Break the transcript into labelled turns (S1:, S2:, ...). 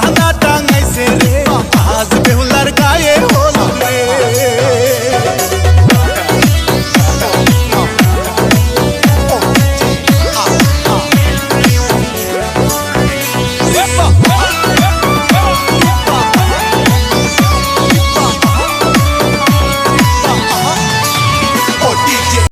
S1: 하나